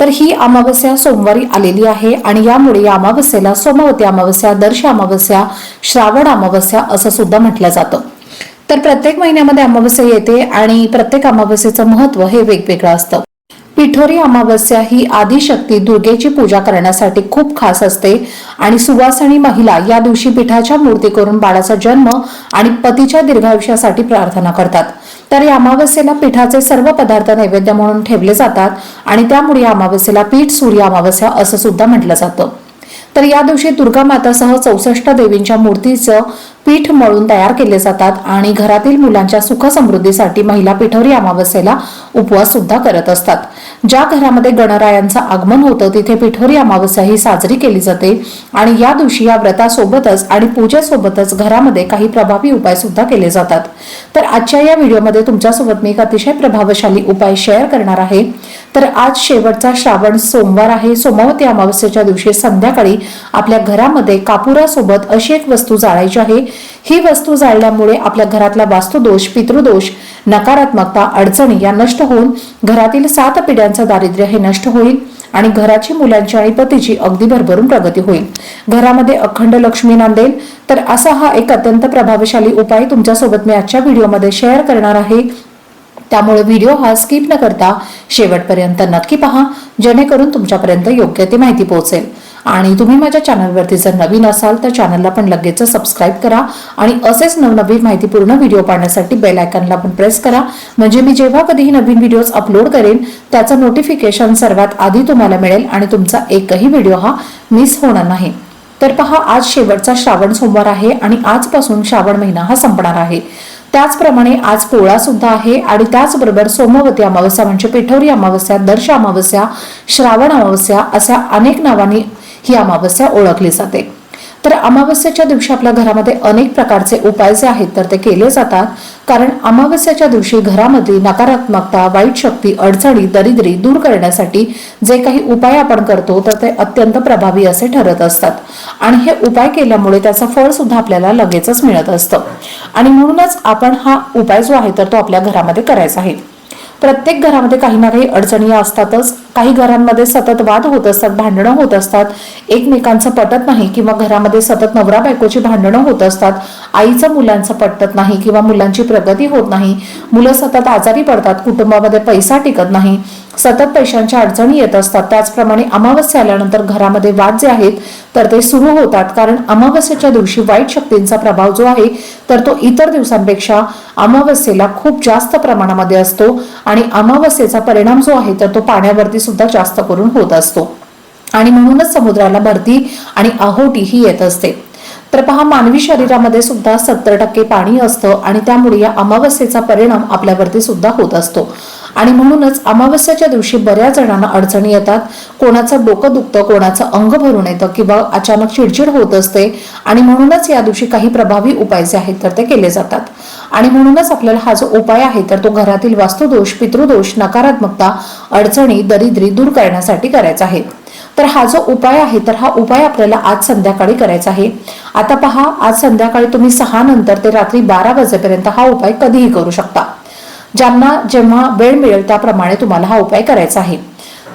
तर ही अमावस्या सोमवारी आलेली आहे आणि यामुळे या अमावस्येला सोमवती अमावस्या दर्श अमावस्या श्रावण अमावस्या असं सुद्धा म्हटलं जातं. तर प्रत्येक महिन्यामध्ये अमावस्या येते आणि प्रत्येक अमावस्येचं महत्त्व हे वेगवेगळं असतं. पिठोरी अमावस्या ही आदिशक्ती दुर्गेची पूजा करण्यासाठी खूप खास असते आणि सुवासणी महिला या दिवशी पिठाच्या मूर्ती करून बाळाचा जन्म आणि पतीच्या दीर्घायुष्यासाठी प्रार्थना करतात. तर या अमावस्येला पिठाचे सर्व पदार्थ नैवेद्य म्हणून ठेवले जातात आणि त्यामुळे या अमावस्येला पीठ सूर्य अमावस्या असं सुद्धा म्हटलं जातं. तर या दिवशी दुर्गा मातासह चौसष्ट देवींच्या मूर्तीचं पीठ मळून तयार केले जातात आणि घरातील मुलांच्या सुख समृद्धीसाठी महिला पिठोरी अमावस्येला उपवास सुद्धा करत असतात. ज्या घरामध्ये गणरायांचं आगमन होतं तिथे पिठोरी अमावस्या ही साजरी केली जाते आणि या दिवशी या व्रतासोबतच आणि पूजेसोबतच घरामध्ये काही प्रभावी उपाय सुद्धा केले जातात. तर आजच्या या व्हिडिओमध्ये तुमच्यासोबत मी एक अतिशय प्रभावशाली उपाय शेअर करणार आहे. तर आज शेवटचा श्रावण सोमवार आहे. सोमवती अमावस्येच्या दिवशी संध्याकाळी आपल्या घरामध्ये कापुरासोबत अशी एक वस्तू जाळायची आहे. ही वस्तू जाळल्यामुळे आपल्या घरातला वास्तुदोष पितृदोष नकारात्मकता अडचणी या नष्ट होऊन घरातील सात पिढ्यांचं दारिद्र्य हे नष्ट होईल आणि घराची मुलांची आणि पतीची अगदी भरभरून प्रगती होईल. घरामध्ये अखंड लक्ष्मी नांदेल. तर असा हा एक अत्यंत प्रभावशाली उपाय तुमच्यासोबत मी आजच्या व्हिडिओमध्ये शेअर करणार आहे. त्यामुळे व्हिडिओ हा स्किप न करता शेवटपर्यंत नक्की पहा जेणेकरून तुमच्यापर्यंत योग्य ती माहिती पोहोचेल. आणि तुम्ही माझ्या चॅनलवरती जर नवीन असाल तर चॅनलला पण लगेच सबस्क्राईब करा आणि असेच नवनवीन माहितीपूर्ण व्हिडिओ पाहण्यासाठी बेल आयकनला पण प्रेस करा. म्हणजे मी जेव्हा कधीही नवीन व्हिडिओज अपलोड करेन त्याचं नोटिफिकेशन सर्वात आधी तुम्हाला मिळेल आणि तुमचा एकही व्हिडिओ हा मिस होणार नाही. तर पहा आज शेवटचा श्रावण सोमवार आहे आणि आजपासून श्रावण महिना हा संपणार आहे. त्याचप्रमाणे आज पोळा सुद्धा आहे आणि त्याचबरोबर सोमवती अमावस्या म्हणजे पिठोरी अमावस्या दर्श अमावस्या श्रावण अमावस्या अशा अनेक नावांनी ही अमावस्या ओळखली जाते. तर अमावस्याच्या दिवशी आपल्या घरामध्ये अनेक प्रकारचे उपाय जे आहेत तर ते केले जातात. कारण अमावस्याच्या दिवशी घरामधली नकारात्मकता वाईट शक्ती अडचणी दरिद्री दूर करण्यासाठी जे काही उपाय आपण करतो तर ते अत्यंत प्रभावी असे ठरत असतात. आणि हे उपाय केल्यामुळे त्याचं फळ सुद्धा आपल्याला लगेचच मिळत असतं. आणि म्हणूनच आपण हा उपाय जो आहे तर तो आपल्या घरामध्ये करायचा आहे. प्रत्येक घरामध्ये काही ना काही अडचणी असतातच. काही घरांमध्ये सतत वाद होत असतात भांडणं होत असतात. एकमेकांचं पटत नाही किंवा घरामध्ये सतत नवरा बायकोची भांडणं होत असतात. आईचं मुलांचं पटत नाही किंवा मुलांची प्रगती होत नाही. मुलं सतत आजारी पडतात कुटुंबामध्ये पैसा टिकत नाही. सतत पैशांच्या अडचणी येत असतात. त्याचप्रमाणे अमावस्या आल्यानंतर घरामध्ये वाद जे आहेत तर ते सुरू होतात. कारण अमावस्येच्या दिवशी वाईट शक्तींचा प्रभाव जो आहे तर तो इतर दिवसांपेक्षा अमावस्येला खूप जास्त प्रमाणामध्ये असतो आणि अमावस्येचा परिणाम जो आहे तर तो पाण्यावरती सुद्धा जास्त करून होत असतो. आणि म्हणूनच समुद्राला भरती आणि आहोटी ही येत असते. तर पहा मानवी शरीरामध्ये सुद्धा सत्तर टक्के पाणी असतं आणि त्यामुळे या अमावस्येचा परिणाम आपल्यावरती सुद्धा होत असतो. आणि म्हणूनच अमावस्याच्या दिवशी बऱ्याच जणांना अडचणी येतात. कोणाचं डोकं दुखतं कोणाचं अंग भरून येतं किंवा अचानक चिडचिड होत असते आणि म्हणूनच या दिवशी काही प्रभावी उपाय जे आहेत तर ते केले जातात. आणि म्हणूनच आपल्याला हा जो उपाय आहे तर तो घरातील वास्तुदोष पितृदोष नकारात्मकता अडचणी दरिद्री दूर करण्यासाठी करायचा आहे. तर हा जो उपाय आहे तर हा उपाय आपल्याला आज संध्याकाळी करायचा आहे. आता पहा आज संध्याकाळी तुम्ही सहा नंतर ते रात्री बारा वाजेपर्यंत हा उपाय कधीही करू शकता. ज्यांना जेव्हा वेळ मिळेल त्याप्रमाणे तुम्हाला हा उपाय करायचा आहे.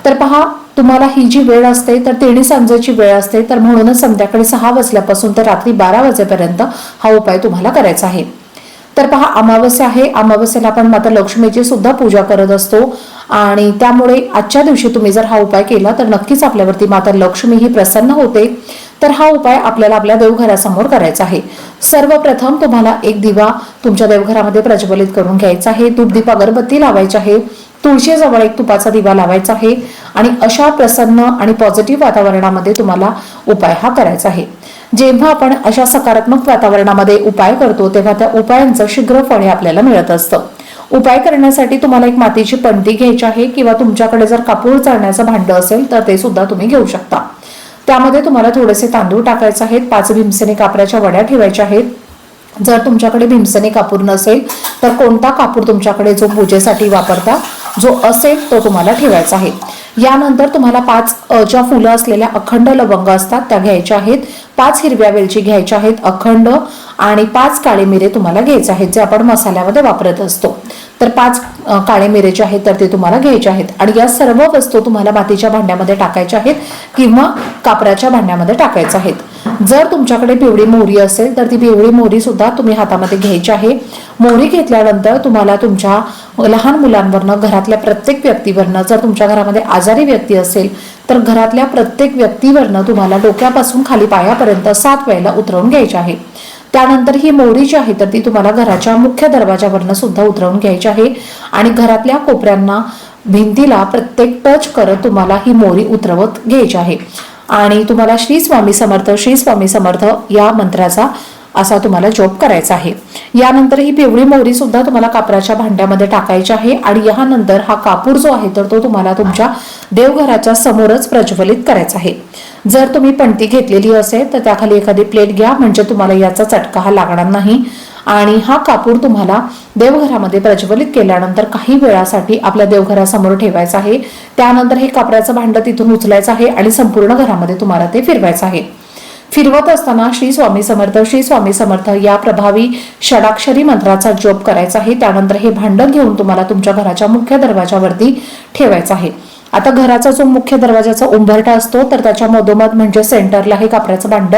तर पहा तुम्हाला ही जी वेळ असते तर तिन्ही सांजेची वेळ असते तर म्हणूनच संध्याकाळी सहा वाजल्यापासून तर रात्री बारा वाजेपर्यंत हा उपाय तुम्हाला करायचा आहे. तर पहा अमावस्या आहे. अमावस्येला आपण माता लक्ष्मीची सुद्धा पूजा करत असतो आणि त्यामुळे आजच्या दिवशी तुम्ही जर हा उपाय केला तर नक्कीच आपल्यावरती माता लक्ष्मी ही प्रसन्न होते. तर हा उपाय आपल्याला आपल्या देवघरासमोर करायचा आहे. सर्वप्रथम तुम्हाला एक दिवा तुमच्या देवघरामध्ये प्रज्वलित करून घ्यायचा आहे. धूपदीप अगरबत्ती लावायची आहे. तुळशीजवळ एक तुपाचा दिवा लावायचा आहे. आणि अशा प्रसन्न आणि पॉझिटिव्ह वातावरणामध्ये तुम्हाला उपाय हा करायचा आहे. जेव्हा आपण अशा सकारात्मक वातावरणामध्ये उपाय करतो तेव्हा त्या उपायांचं शीघ्र हे आपल्याला मिळत असतं. उपाय करण्यासाठी तुम्हाला एक मातीची पणती घ्यायची आहे किंवा तुमच्याकडे जर कापूर चालण्याचं भांडं असेल तर ते सुद्धा तुम्ही घेऊ शकता. त्यामध्ये तुम्हाला थोडेसे तांदूळ टाकायचे आहेत पाच भीमसेने कापराच्या वड्या ठेवायच्या आहेत. जर तुमच्याकडे भीमसेने कापूर नसेल तर कोणता कापूर तुमच्याकडे जो पूजेसाठी वापरता जो असेल तो तुम्हाला ठेवायचा आहे. यानंतर तुम्हाला पाच ज्या फुलं असलेल्या अखंड लवंग असतात त्या घ्यायच्या आहेत. पाच हिरव्या वेलची घ्यायच्या आहेत अखंड आणि पाच काळे मिरे तुम्हाला घ्यायचे आहेत जे आपण मसाल्यामध्ये वापरत असतो. तर पाच काळे मिरे जे आहेत तर ते तुम्हाला घ्यायचे आहेत. आणि या सर्व वस्तू तुम्हाला मातीच्या भांड्यामध्ये टाकायच्या आहेत किंवा कापराच्या भांड्यामध्ये टाकायच्या आहेत. जर तुमच्याकडे पिवळी मोहरी असेल तर ती पिवळी मोहरी सुद्धा तुम्ही हातामध्ये घ्यायची आहे. मोहरी घेतल्यानंतर तुम्हाला तुमच्या लहान मुलांवरनं घरातल्या प्रत्येक व्यक्तीवरनं जर तुमच्या घरामध्ये आजारी व्यक्ती असेल तर घरातल्या प्रत्येक व्यक्तीवरनं तुम्हाला डोक्यापासून खाली पायापर्यंत सात वेळेला उतरवून घ्यायची आहे. त्यानंतर ही मोहरी जी आहे तर ती तुम्हाला घराच्या मुख्य दरवाजावरनं सुद्धा उतरवून घ्यायची आहे. आणि घरातल्या कोपऱ्यांना भिंतीला प्रत्येक टच करत तुम्हाला ही मोहरी उतरवत घ्यायची आहे. आणि तुम्हाला श्री स्वामी समर्थ श्री स्वामी समर्थ या मंत्राचा असा तुम्हाला जॉब करायचा आहे. यानंतर ही पिवळी मोहरी सुद्धा तुम्हाला कापराच्या भांड्यामध्ये टाकायची आहे आणि यानंतर हा कापूर जो आहे तर तो तुम्हाला तुमच्या देवघराच्या समोरच प्रज्वलित करायचा आहे. जर तुम्ही पणती घेतलेली असेल तर त्याखाली एखादी प्लेट घ्या म्हणजे तुम्हाला याचा चटका हा लागणार नाही. आणि हा कापूर तुम्हाला देवघरामध्ये प्रज्वलित केल्यानंतर काही वेळासाठी आपल्या देवघरासमोर ठेवायचा आहे. त्यानंतर हे कापराचं भांडं तिथून उचलायचं आहे आणि संपूर्ण घरामध्ये तुम्हाला ते फिरवायचं आहे. फिरवत असताना श्री स्वामी समर्थ श्री स्वामी समर्थ या प्रभावी षडाक्षरी मंत्राचा जप करायचा आहे. त्यानंतर हे भांडण घेऊन तुम्हाला तुमच्या घराच्या मुख्य दरवाजावरती ठेवायचं आहे. आता घराचा जो मुख्य दरवाजाचा उंबरठा असतो तर त्याच्या मधोमध म्हणजे सेंटरला हे कापराचं भांड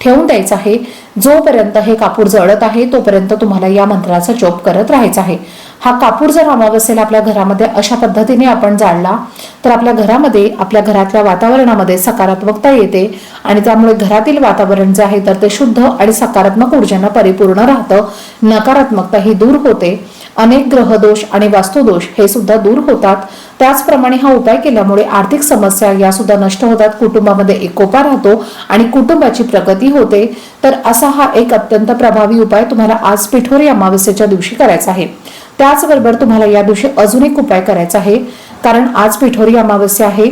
ठेवून द्यायचं आहे. जोपर्यंत हे कापूर जळत आहे तोपर्यंत तुम्हाला या मंत्राचा जप करत राहायचा आहे. हा कापूर जर अमावस्येला आपल्या घरामध्ये अशा पद्धतीने आपण जाळला तर आपल्या घरामध्ये आपल्या घरातल्या वातावरणामध्ये सकारात्मकता येते आणि त्यामुळे घरातील वातावरण जे आहे तर ते शुद्ध आणि सकारात्मक ऊर्जेनं परिपूर्ण राहतं. नकारात्मकता ही दूर होते. अनेक ग्रहदोष आणि वास्तुदोष हे सुद्धा दूर होतात. त्याचप्रमाणे हा उपाय केल्यामुळे आर्थिक समस्या या सुद्धा नष्ट होतात. कुटुंबामध्ये एकोपा राहतो आणि कुटुंबाची प्रगती होते. तर असा हा एक अत्यंत प्रभावी उपाय तुम्हाला आज पिठोरी अमावस्येच्या दिवशी करायचा आहे. त्याचबरोबर तुम्हाला या दिवशी अजून एक उपाय करायचा आहे. कारण आज पिठोरी अमावस्या आहे.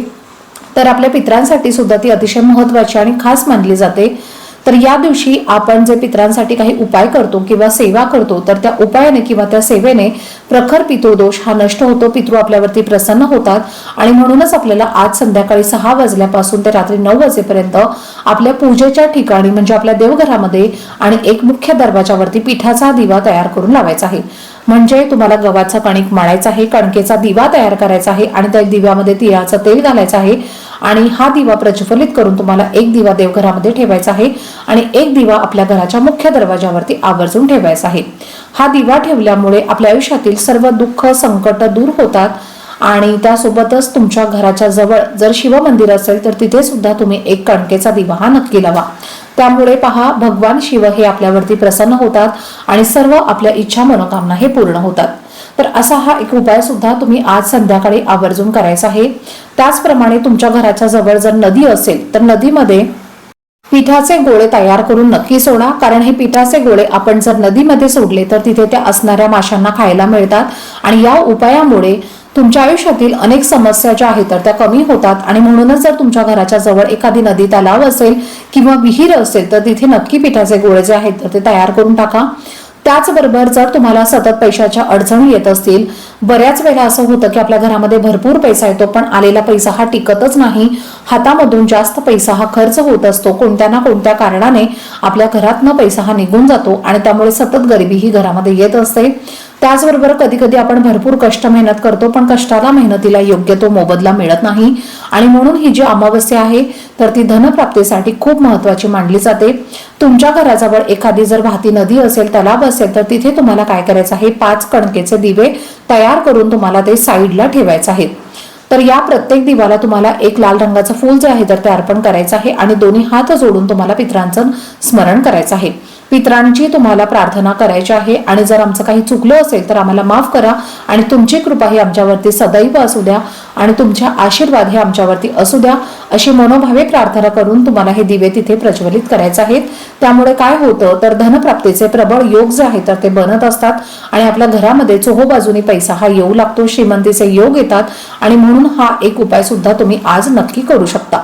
तर आपल्या पित्रांसाठी सुद्धा ती अतिशय महत्वाची आणि खास मानली जाते. तर या दिवशी आपण जे पित्रांसाठी काही उपाय करतो किंवा सेवा करतो तर त्या उपायाने किंवा त्या सेवेने प्रखर पितृदोष हा नष्ट होतो. पितृ आपल्यावरती प्रसन्न होतात. आणि म्हणूनच आपल्याला आज संध्याकाळी सहा वाजल्यापासून ते रात्री नऊ वाजेपर्यंत आपल्या पूजेच्या ठिकाणी म्हणजे आपल्या देवघरामध्ये आणि एक मुख्य दरवाजावरती पिठाचा दिवा तयार करून लावायचा आहे. म्हणजे तुम्हाला गव्हाचा कणिक माळायचा आहे कणकेचा दिवा तयार करायचा आहे आणि त्या दिव्यामध्ये तिळाचं तेल घालायचं आहे. आणि हा दिवा प्रज्वलित करून तुम्हाला एक दिवा देवघरामध्ये ठेवायचा आहे आणि एक दिवा आपल्या घराच्या मुख्य दरवाजावरती आवर्जून ठेवायचा आहे. हा दिवा ठेवल्यामुळे आपल्या आयुष्यातील सर्व दुःख संकट दूर होतात आणि त्यासोबतच तुमच्या घराच्या जवळ जर शिवमंदिर असेल तर तिथे सुद्धा तुम्ही एक कणकेचा दिवा हा नक्की लावा. त्यामुळे पहा भगवान शिव हे आपल्यावरती प्रसन्न होतात आणि सर्व आपल्या इच्छा मनोकामना हे पूर्ण होतात. तर असा हा एक उपाय सुद्धा तुम्ही आज संध्याकाळी आवर्जून करायचा आहे. त्याचप्रमाणे तुमच्या घराच्या जवळ जर नदी असेल तर नदीमध्ये पिठाचे गोळे तयार करून नक्की सोडा कारण हे पिठाचे गोळे आपण जर नदीमध्ये सोडले तर तिथे त्या असणाऱ्या माशांना खायला मिळतात. आणि या उपायामुळे तुमच्या आयुष्यातील अनेक समस्या ज्या आहेत तर त्या कमी होतात. आणि म्हणूनच जर तुमच्या घराच्या जवळ एखादी नदी तलाव असेल किंवा विहीर असेल तर तिथे नक्की पिठाचे गोळे जे आहेत तर ते तयार करून टाका. त्याचबरोबर जर तुम्हाला सतत पैशाच्या अडचणी येत असतील बऱ्याच वेळा असं होतं की आपल्या घरामध्ये भरपूर पैसा येतो पण आलेला पैसा हा टिकतच नाही. हातामधून जास्त पैसा हा खर्च होत असतो. कोणत्या ना कोणत्या कारणाने आपल्या घरातनं पैसा हा निघून जातो आणि त्यामुळे सतत गरिबी ही घरामध्ये येत असते. त्याचबरोबर कधी कधी आपण भरपूर कष्ट मेहनत करतो पण कष्टाला मेहनतीला योग्य तो मोबदला मिळत नाही. आणि म्हणून ही जी अमावस्या आहे तर ती धनप्राप्तीसाठी खूप महत्वाची मानली जाते. तुमच्या घराजवळ एखादी जर वाहती नदी असेल तलाव असेल तर तिथे तुम्हाला काय करायचं आहे? पाच कणकेचे दिवे तयार करून तुम्हाला ते साईडला ठेवायचे आहेत. तर या प्रत्येक दिवाला तुम्हाला एक लाल रंगाचं फूल जे आहे तर ते अर्पण करायचं आहे आणि दोन्ही हात जोडून तुम्हाला पित्रांचं स्मरण करायचं आहे. पित्रांची तुम्हाला प्रार्थना करायची आहे आणि जर आमचं काही चुकलं असेल तर आम्हाला माफ करा आणि तुमची कृपा ही आमच्यावरती सदैव असू द्या आणि तुमच्या आशीर्वाद हे आमच्यावरती असू द्या अशी मनोभावे प्रार्थना करून तुम्हाला हे दिवे तिथे प्रज्वलित करायचे आहेत. त्यामुळे काय होतं? तर धनप्राप्तीचे प्रबळ योग जे आहेत तर ते बनत असतात आणि आपल्या घरामध्ये चोहोबाजूनी पैसा हा येऊ लागतो श्रीमंतीचे योग येतात आणि म्हणून हा एक उपाय सुद्धा तुम्ही आज नक्की करू शकता.